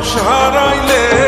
মানুষ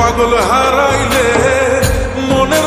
পাগল হারাইলে মনের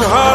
your heart.